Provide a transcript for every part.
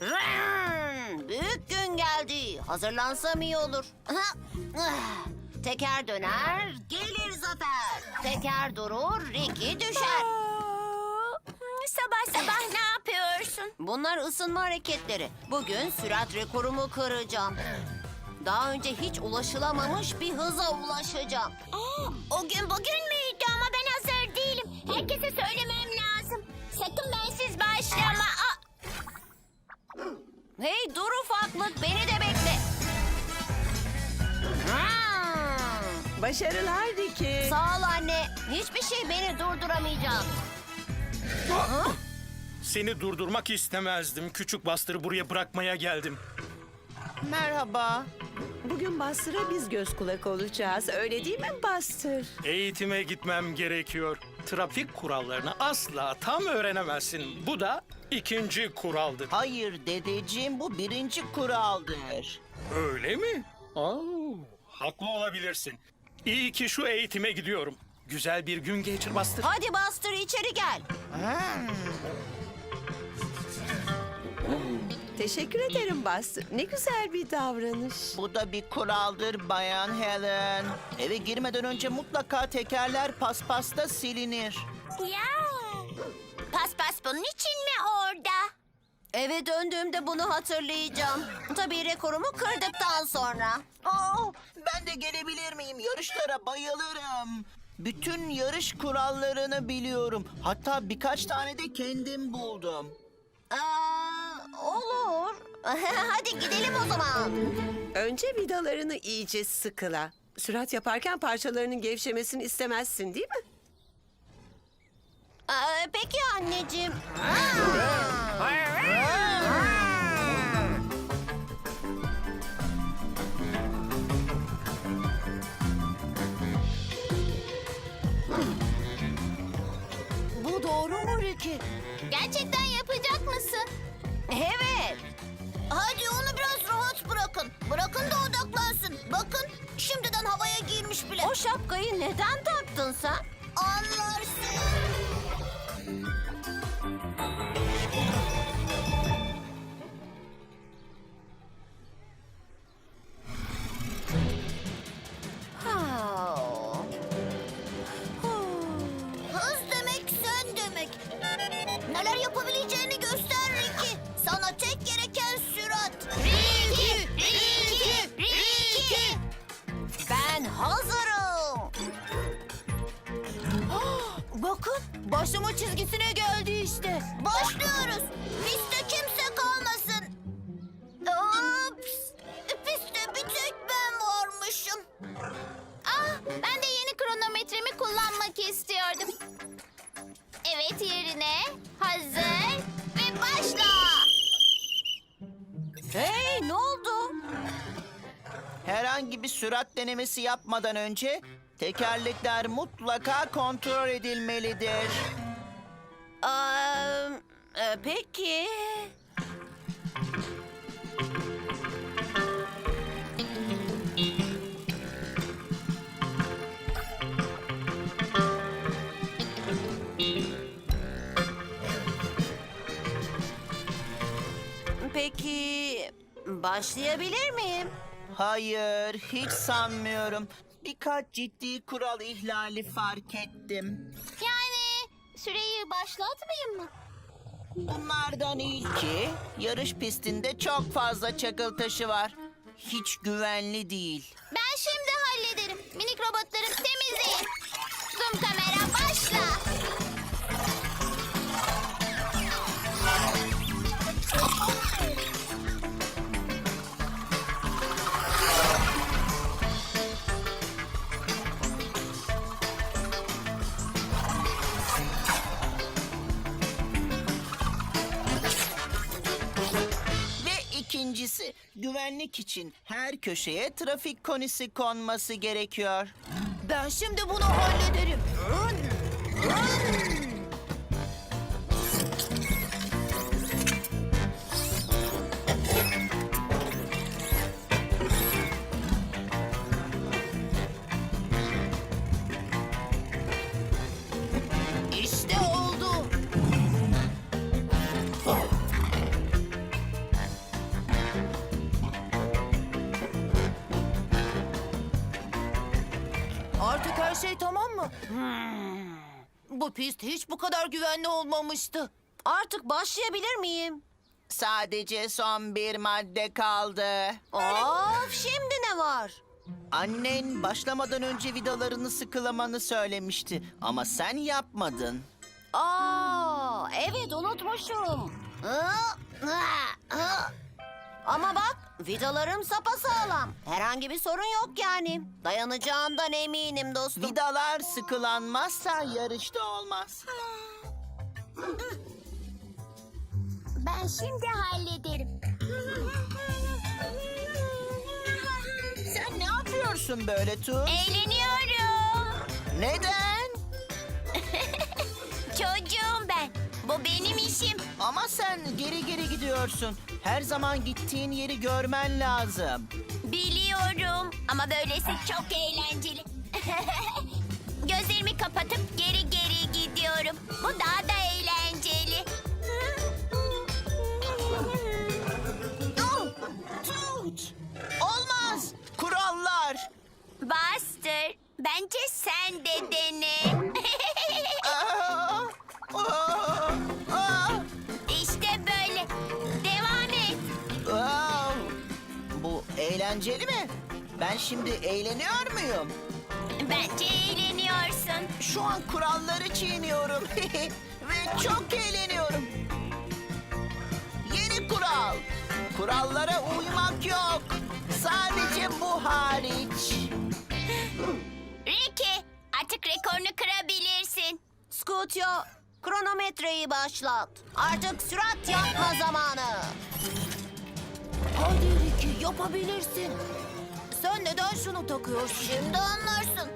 Rrrn! Büyük gün geldi. Hazırlansam iyi olur. Teker döner, gelir zafer. Teker durur, Ricky düşer. Sabah sabah ne yapıyorsun? Bunlar ısınma hareketleri. Bugün sürat rekorumu kıracağım. Daha önce hiç ulaşılamamış bir hıza ulaşacağım. O gün bugün müydü ama ben hazır değilim. Herkese söylemem lazım. Sakın bensiz başlama. Hey dur ufaklık, beni de bekle. Hmm. Başarılar Ricky. Sağ ol anne. Hiçbir şey beni durduramayacak. Seni durdurmak istemezdim. Küçük bastırı buraya bırakmaya geldim. Merhaba. Bugün Bastır'a biz göz kulak olacağız. Öyle değil mi Bastır? Eğitime gitmem gerekiyor. Trafik kurallarını asla tam öğrenemezsin. Bu da ikinci kuraldır. Hayır dedeciğim bu birinci kuraldır. Öyle mi? Aa, haklı olabilirsin. İyi ki şu eğitime gidiyorum. Güzel bir gün geçir bastır. Hadi bastır içeri gel. Teşekkür ederim Bastır. Ne güzel bir davranış. Bu da bir kuraldır Bayan Helen. Eve girmeden önce mutlaka tekerler paspasta silinir. ya. Paspas bunun için mi orada? Eve döndüğümde bunu hatırlayacağım. Tabii rekorumu kırdıktan sonra. Aa, ben de gelebilir miyim? Yarışlara bayılırım. Bütün yarış kurallarını biliyorum. Hatta birkaç tane de kendim buldum. Aa, olur. Hadi gidelim o zaman. Önce vidalarını iyice sıkıla. Sürat yaparken parçalarının gevşemesini istemezsin değil mi? Aa, peki anneciğim. Bu doğru mu Ricky? Gerçekten yapacak mısın? Evet. Hadi onu biraz rahat bırakın. Bırakın da odaklansın. Bakın şimdiden havaya girmiş bile. O şapkayı neden taktın sen? Anlarsın. Bir sürat denemesi yapmadan önce tekerlekler mutlaka kontrol edilmelidir. Aa, e, peki. Peki başlayabilir miyim? Hayır, hiç sanmıyorum. Birkaç ciddi kural ihlali fark ettim. Yani süreyi başlatmayayım mı? Bunlardan ilki, yarış pistinde çok fazla çakıl taşı var. Hiç güvenli değil. Ben şimdi hallederim. Minik robotlarım temizleyin. İkincisi, güvenlik için her köşeye trafik konisi konması gerekiyor. Ben şimdi bunu hallederim. Hmm. Bu pist hiç bu kadar güvenli olmamıştı. Artık başlayabilir miyim? Sadece son bir madde kaldı. Of şimdi ne var? Annen başlamadan önce vidalarını sıkılamanı söylemişti. Ama sen yapmadın. Aa, evet unutmuşum. Hı, hı, hı. Ama bak vidalarım sapasağlam. Herhangi bir sorun yok yani. Dayanacağından eminim dostum. Vidalar sıkılanmazsa yarışta olmaz. Ben şimdi hallederim. Sen ne yapıyorsun böyle Tu? Eğleniyorum. Neden? Çocuğum ben. Bu benim işim. Ama sen geri geri gidiyorsun. Her zaman gittiğin yeri görmen lazım. Biliyorum ama böylesi çok eğlenceli. Gözlerimi kapatıp geri geri gidiyorum. Bu daha da eğlenceli. Olmaz! Kurallar! Buster, bence Ben şimdi eğleniyor muyum? Bence eğleniyorsun. Şu an kuralları çiğniyorum. Ve çok eğleniyorum. Yeni kural. Kurallara uymak yok. Sadece bu hariç. Ricky, artık rekorunu kırabilirsin. Scootio, kronometreyi başlat. Artık sürat yapma zamanı. Hadi Ricky yapabilirsin. Sen neden şunu takıyorsun? Şimdi anlarsın.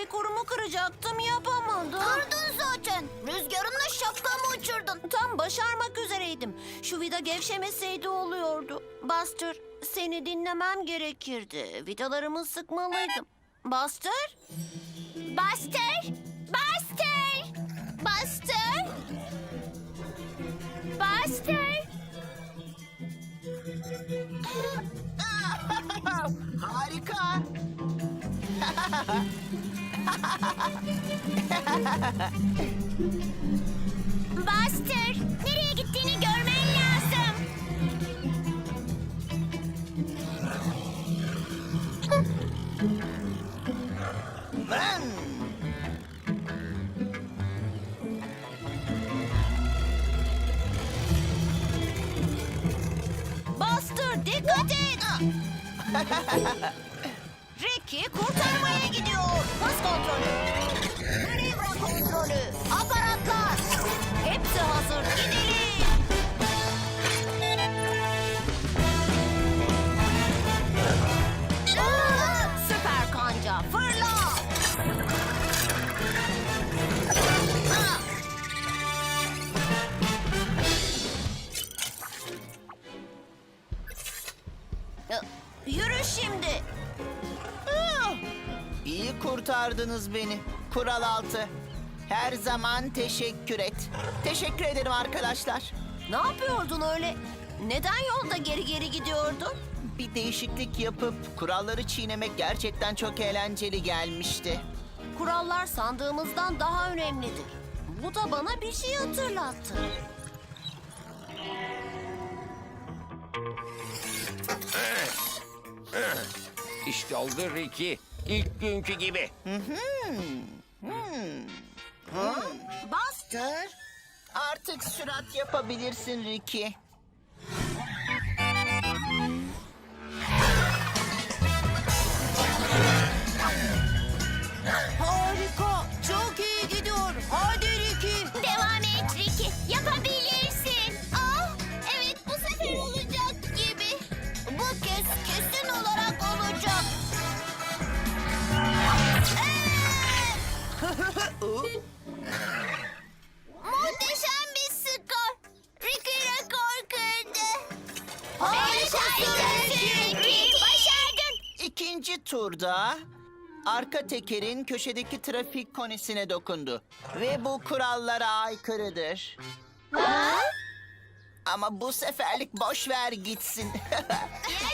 Rekorumu kıracaktım yapamadım. Kırdın zaten. Rüzgarınla şapkamı uçurdun. Tam başarmak üzereydim. Şu vida gevşemeseydi oluyordu. Buster, seni dinlemem gerekirdi. Vidalarımı sıkmalıydım. Buster? Buster! Buster! Buster! Buster! Harika. Buster! Nereye gittiğini görmen lazım. Ben. Buster dikkat et! Ricky kurtarmaya gidiyor. Hız kontrolü. kandırdınız beni. Kural altı. Her zaman teşekkür et. Teşekkür ederim arkadaşlar. Ne yapıyordun öyle? Neden yolda geri geri gidiyordun? Bir değişiklik yapıp kuralları çiğnemek gerçekten çok eğlenceli gelmişti. Kurallar sandığımızdan daha önemlidir. Bu da bana bir şey hatırlattı. İşte oldu Ricky. İlk günkü gibi. Buster. Artık sürat yapabilirsin Ricky. İkinci turda arka tekerin köşedeki trafik konisine dokundu. Ve bu kurallara aykırıdır. Ama bu seferlik boş ver gitsin.